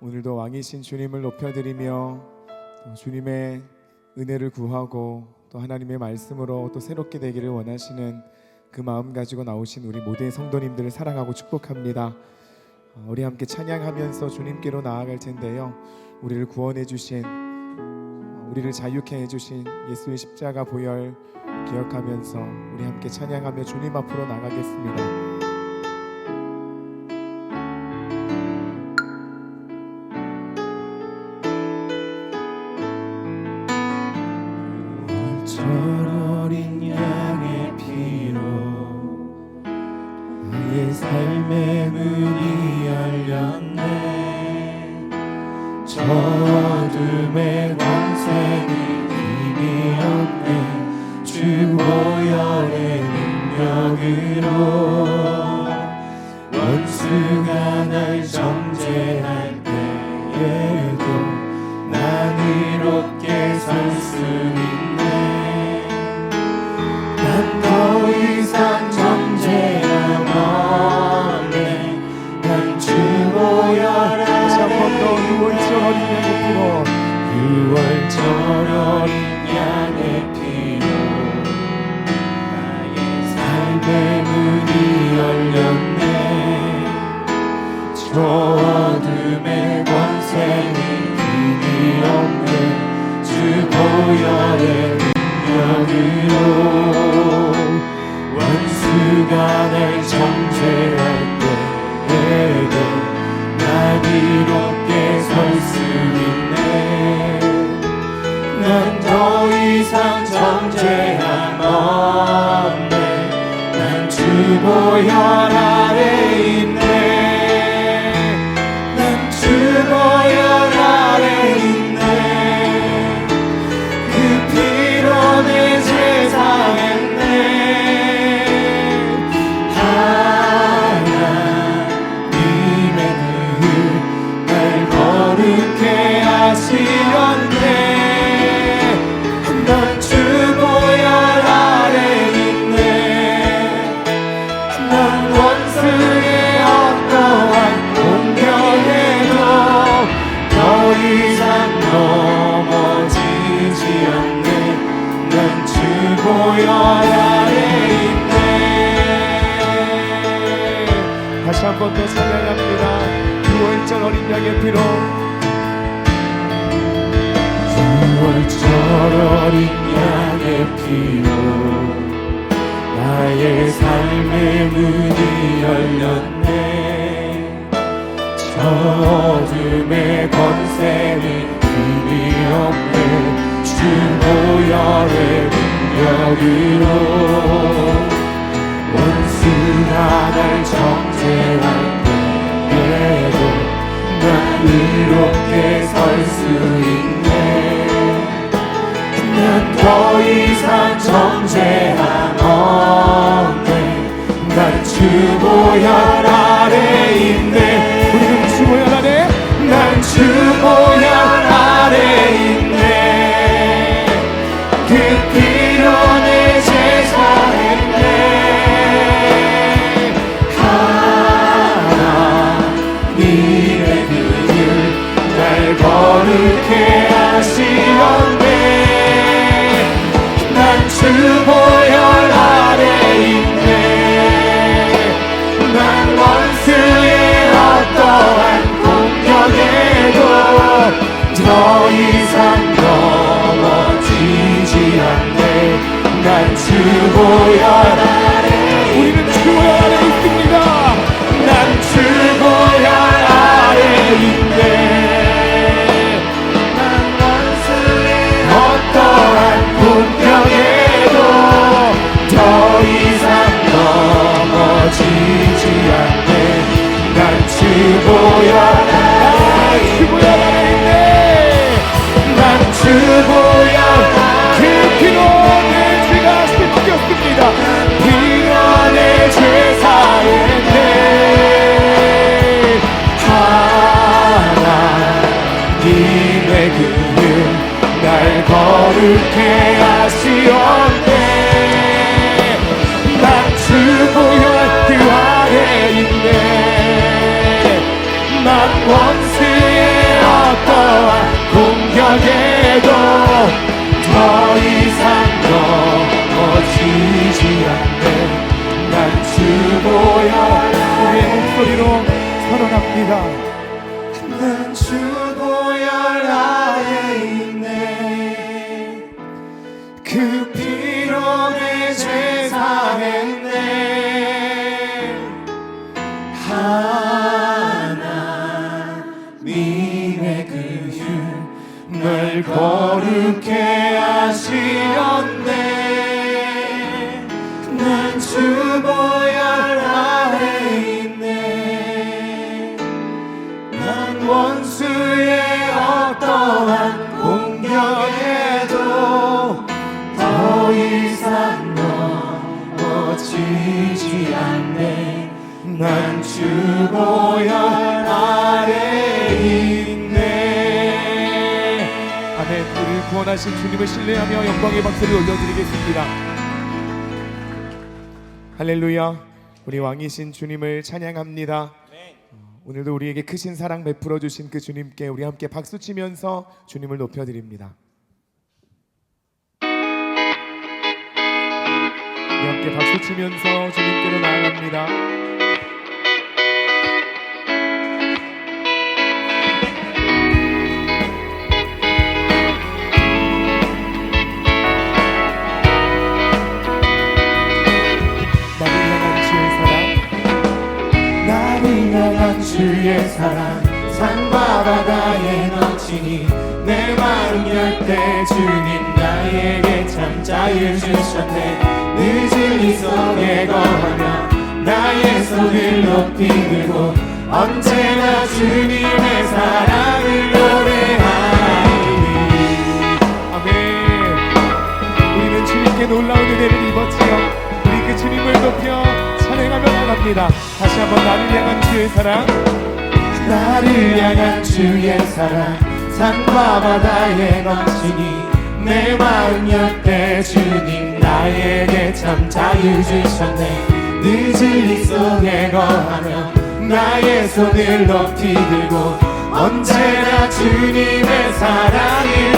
오늘도 왕이신 주님을 높여드리며 또 주님의 은혜를 구하고 또 하나님의 말씀으로 또 새롭게 되기를 원하시는 그 마음 가지고 나오신 우리 모든 성도님들을 사랑하고 축복합니다. 어, 우리 함께 찬양하면서 주님께로 나아갈 텐데요. 우리를 구원해 주신 어, 우리를 자유케 해 주신 예수의 십자가 보혈 기억하면서 우리 함께 찬양하며 주님 앞으로 나가겠습니다. yeah 공격에도 더 이상 넘어지지 않네 난 주보여 우리의 목소리로 선언합니다. 지지 않네 난 주보열 아래 있네 아멘. 우리를 구원하신 주님을 신뢰하며 영광의 박수를 올려드리겠습니다. 할렐루야. 우리 왕이신 주님을 찬양합니다. 어, 오늘도 우리에게 크신 사랑 베풀어 주신 그 주님께 우리 함께 박수 치면서 주님을 높여 드립니다. 함께 박수 치면서 주님께로 나아갑니다. 주의 사랑 넘치니 열때 주님 나에게 참 자유 주셨네 늦은 이 속에 거하며 나의 손을 높이 들고 언제나 주님의 사랑을 노래하리니 아멘. 우리는 주님께 놀라운 은혜를 입었지요. 우리 그 주님을 높여 찬양하며 나갑니다. 다시 한번 나를 향한 주의 사랑. 나를 향한 주의 사랑 산과 바다에 넘치니 내 마음 열때 주님 나에게 참 자유 주셨네. 늦은 이 속에 거하며 나의 손을 높이 들고 언제나 주님의 사랑을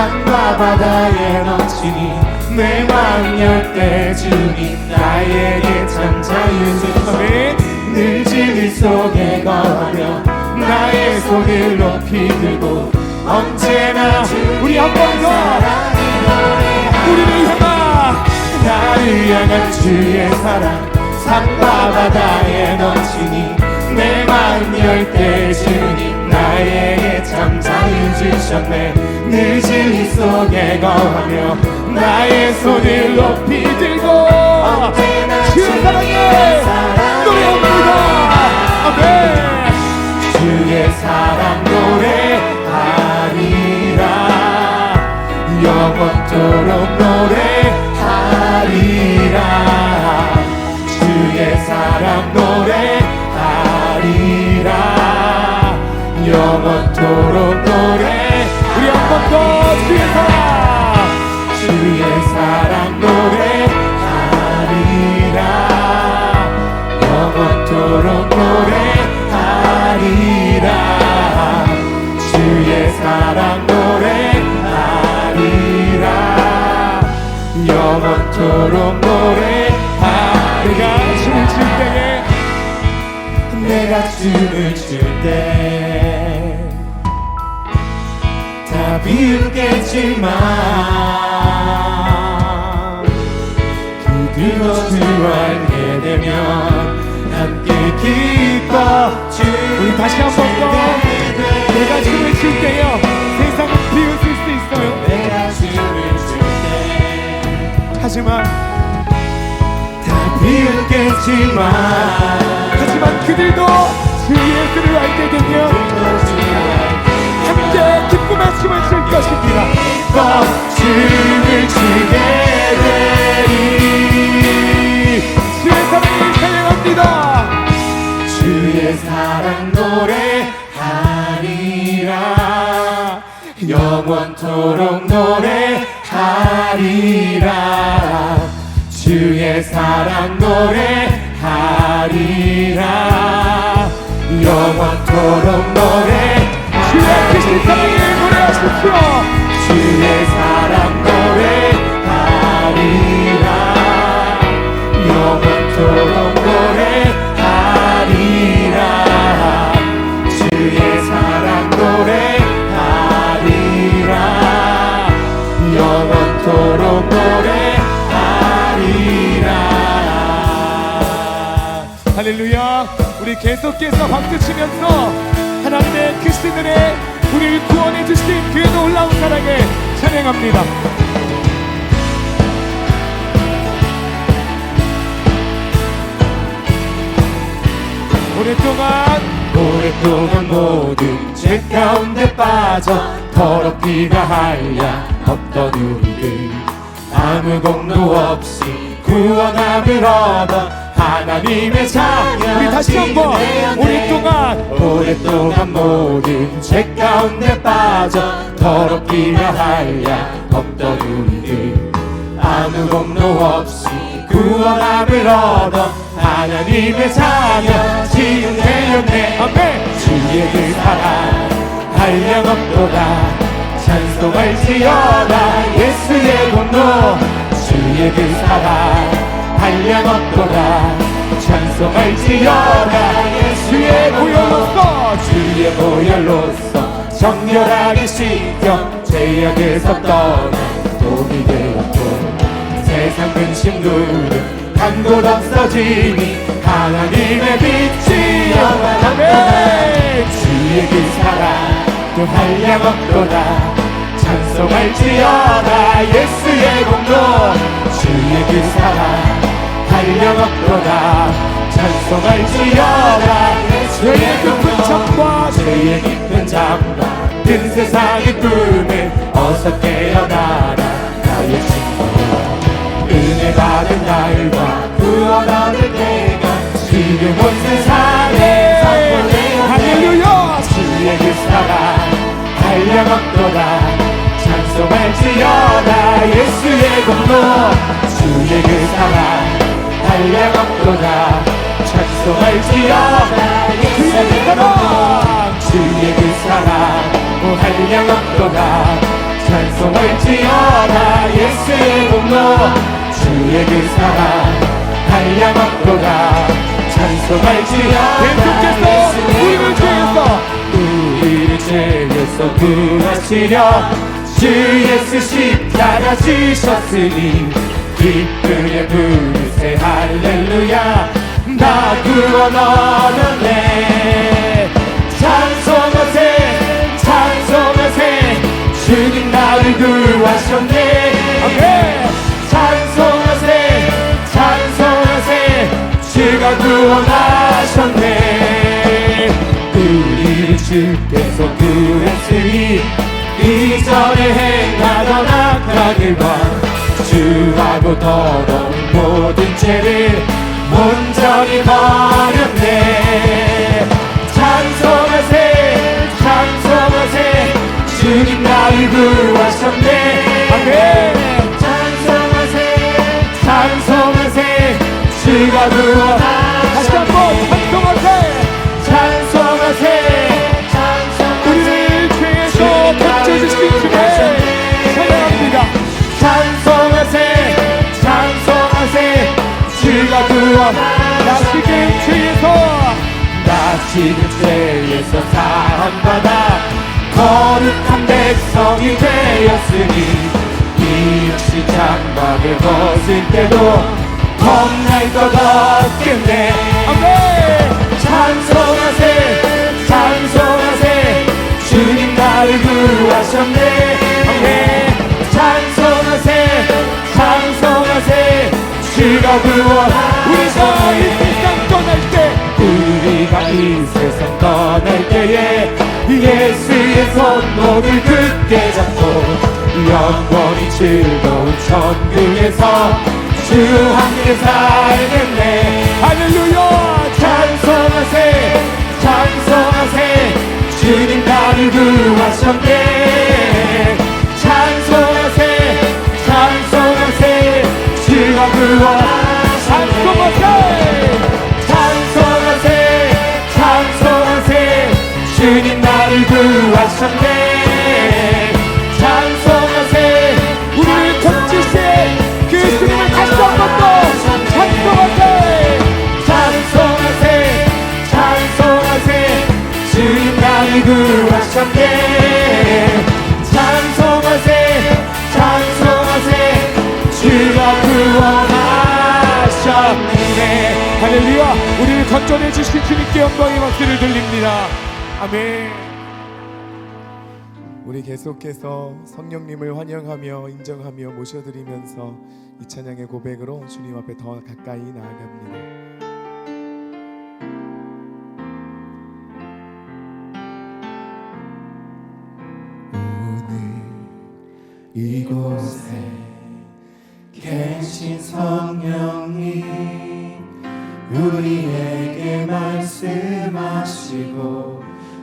산과 바다에 넘치니 내 마음 열때 주님 나에게 참 자유 주셨네 늦은 일 속에 거하며 나의 손을 높이 들고 언제나 우리 한 번 더. 우리를 향한 나를 향한 주의 사랑 산과 바다에 넘치니 내 마음 열때 주님 나에게 참 주셨네 늦은 이 속에 거하며 나의 손을 높이 들고 주의 사랑에 노래합니다. 아멘. 주의 사랑 노래하리라 영원토록 노래하리라 영원토록 노래. 우리 한 번 더 주의 사랑. 주의 사랑 노래하리라. 영원토록 노래하리라. 주의 사랑 노래하리라. 영원토록 노래하리라. 춤을 출 때에. 내가 춤을 출때 비웃겠지만 그들도 주알게 되면 함께 기뻐 우리 다시 한 번 더. 내가 춤을 출 때요. 세상은 비웃을 수 있어요. 내가 춤을 출때 하지만 다 비웃겠지만 하지만 그들도 주 예수를 알게 되면 하나님의 춤을 출 것입니다. 영원토록 노래하리라. 주의 사랑 노래하리라. 영원토록 노래 노래하십시오. 주의 사랑 노래하리라. 영원토록 노래하리라. 주의 사랑 노래하리라. 영원토록 노래하리라. 할렐루야. 우리 계속해서 박수 치면서 하나님의 은혜 우리를 구원해 주신 그의 놀라운 사랑을 찬양합니다. 오랫동안 오랫동안 모든 죄 가운데 빠져 더럽기가 하야 없던 우리들 아무 공로 없이 구원함을 얻어 하나님의 자녀 우리 다시 한번 오랫동안 오랫동안 모든 죄 가운데 빠져 더럽기가 하야 없던 우리들 아무 공로 없이 구원함을 얻어 하나님의 자녀 지금 되었네 아멘. 주의 그 사랑 한량없도다. 찬송할지어다 예수의 공로. 주의 그 사랑 한량없도다 찬송할지어다 예수의 보혈로서 주의 보혈로서 정결하게 씻겨 죄악에서 떠나 도움이 되었고 세상 근심 누르 간곳 없어지니 하나님의 빛이 영원하네 주의 그 사랑 또 한량없도다 찬송할지어다 예수의 공로 주의 그 사랑 한량없도다. 찬송할지어다 죄의 깊은 잠과 죄의 깊은 잠과 든 세상의 꿈을 어서 깨어나라. 나의 친구 은혜 받은 날과 구원 얻을 때가 지금 온 세상에. 할렐루야. 주의 그 사랑 한량없도다. 찬송할지어다 예수의 공로 주의 그 사랑 한량없도다 찬송할지어다 예수의 공로 주의 그 사랑 오 한량없도다. 찬송할지어다 예수의 공로 주의 그 사랑 한량없도다. 찬송할지어다 우리를 죄에서 우리를 죄에서 구하시려 주 예수 십자가 지셨으니 기쁘게 부르 세 할렐루야. 나 구원 얻었네 찬송하세 찬송하세. 주님 나를 구하셨네. 아멘 찬송하세 찬송하세. 주가 구원하셨네. 우리를 주께서 구했으니 이전에 행하던 악한 일과 주하고 모든 죄를 온전히 버 구원하시네 지금 죄에서 나 지금 죄에서 사함받아 거룩한 백성이 되었으니 이 역시 장막을 벗을 때도 겁날 것 없겠네 찬송하세 찬송하세. 주님 나를 구하셨네 우리가 이 세상 구원하셨네 떠날 때 우리가 이 세상 떠날 때에 예수의 손목을 굳게 잡고 영원히 즐거운 천국에서 주 함께 살겠네. 할렐루야 영광의 박수를 돌립니다. 아멘. 우리 계속해서 성령님을 환영하며 인정하며 모셔드리면서 이 찬양의 고백으로 주님 앞에 더 가까이 나아갑니다. 이곳에 계신 성령님 우리에 게 말씀하시고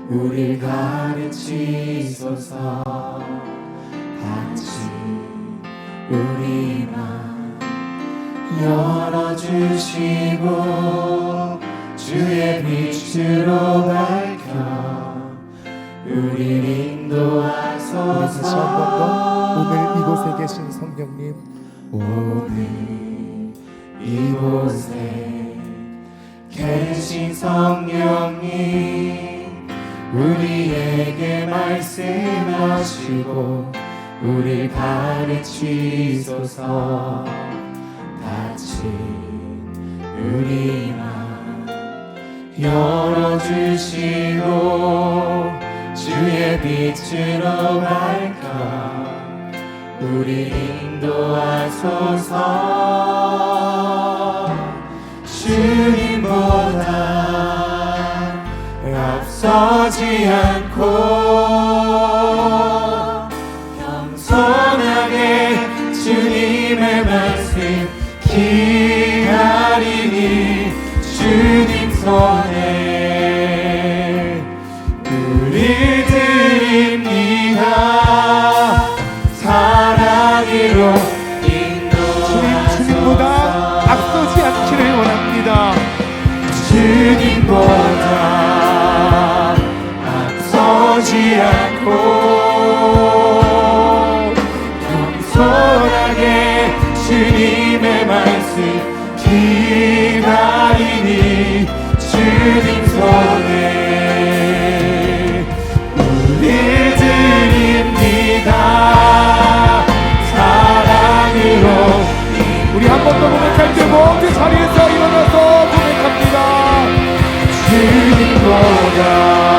우릴 가르치소서. 같이 우리 맘 열어주시고 주의 빛으로 밝혀 인도하소서. 우리 다시 더 오늘 이곳에 계신 성령님 오늘 이곳에 계신 성 말씀하시고 우리 가르치소서. 같이 우리 맘 열어주시고 주의 빛으로 밝혀 우리 인도하소서. 주님보다 앞서지 않고 주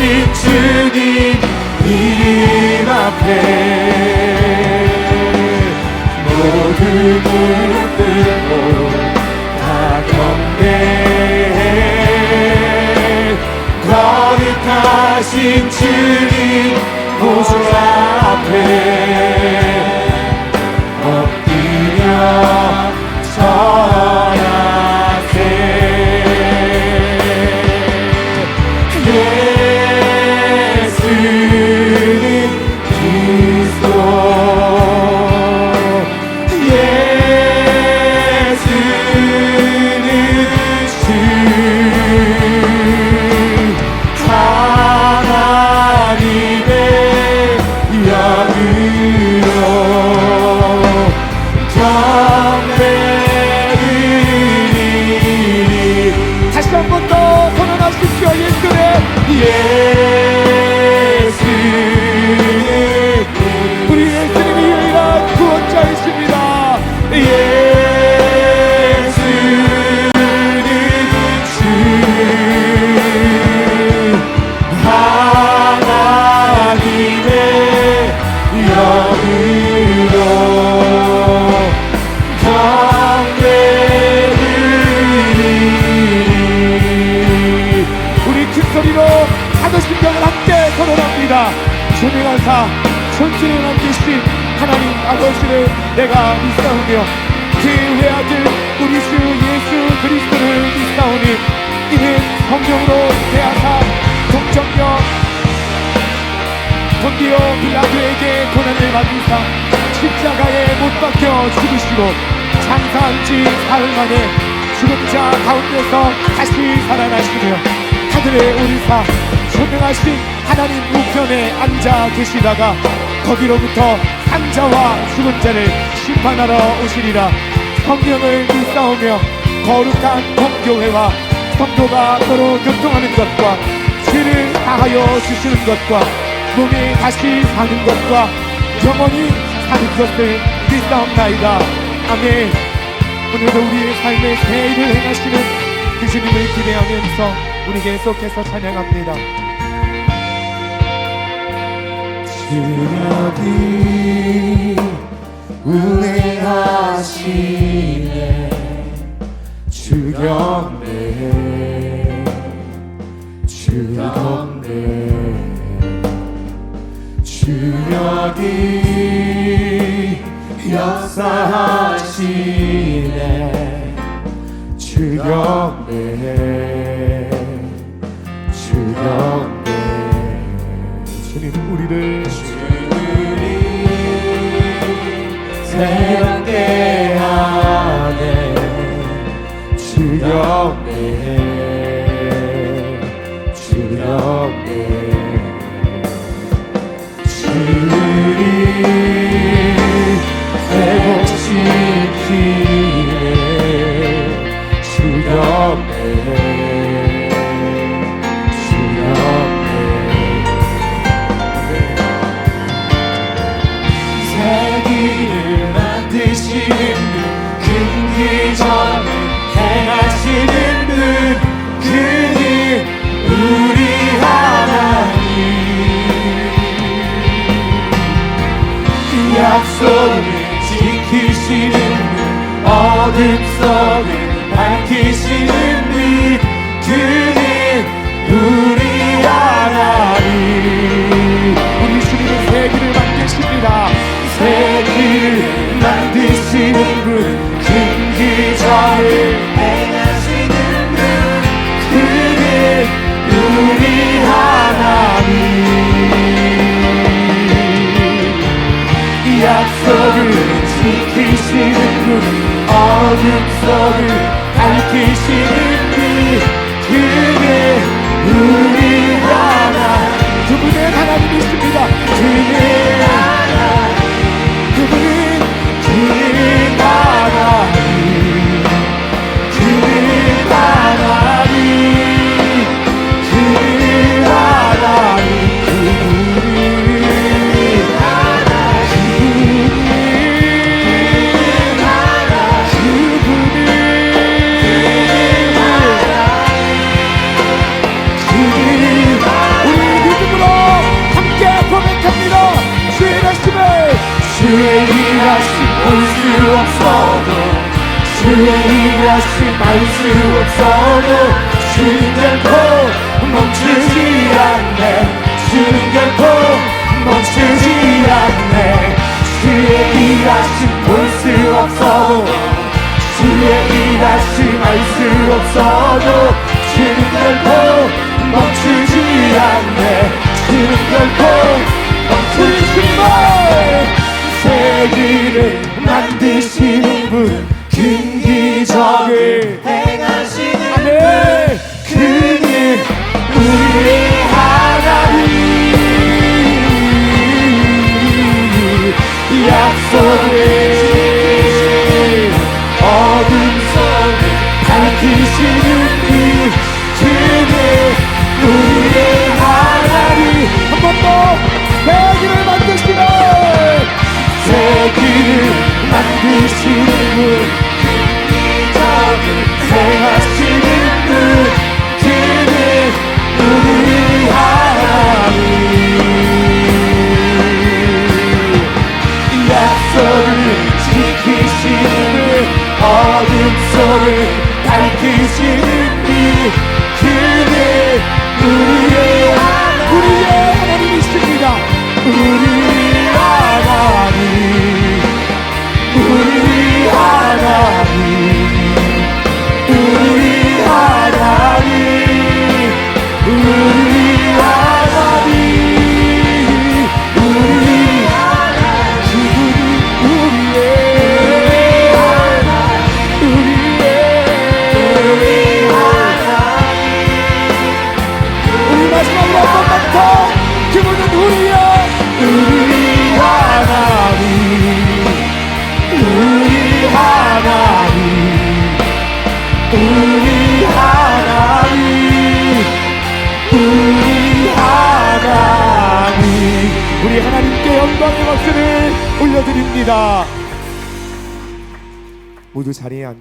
하신 주님 이름 앞에 모두 무릎 꿇고 다 경배해 거룩하신 주님 보좌 앞에 천지를 만드신 하나님 아버지를 내가 믿사오며 그의 아들 우리 주 예수 그리스도를 믿사오니 이는 성령으로 대하사 동정녀 본디오 빌라도에게 고난을 받으사 십자가에 못 박혀 죽으시고 장사한 지 사흘 만에 죽은 자 가운데서 다시 살아나시며 하늘에 오르사 소명하신 하나님 우편에 앉아 계시다가 거기로부터 산자와 죽은 자를 심판하러 오시리라. 성령을 믿사오며 거룩한 공교회와 성도가 서로 교통하는 것과 죄를 다하여 주시는 것과 몸이 다시 사는 것과 영원히 사는 것을 믿사옵나이다. 아멘. 오늘도 우리의 새 일을 행하시는 그 주님을 기대하면서 우리 계속해서 찬양합니다 주력이 운행하시네. 주경배 주경배 주력이 역사하시네. 주경배 주경배 주님 우리를 새롭게 하네 주력네 주력네 주 분 근기전을 행하시는 분 그는 우리 하나님. 이 약속을 지키시는 분 어둠 속을 밝히시는 수 없어도 주는 결코 멈추지 않네. 주는 결코 멈추지 않네. 세기를 만드시는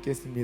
올려드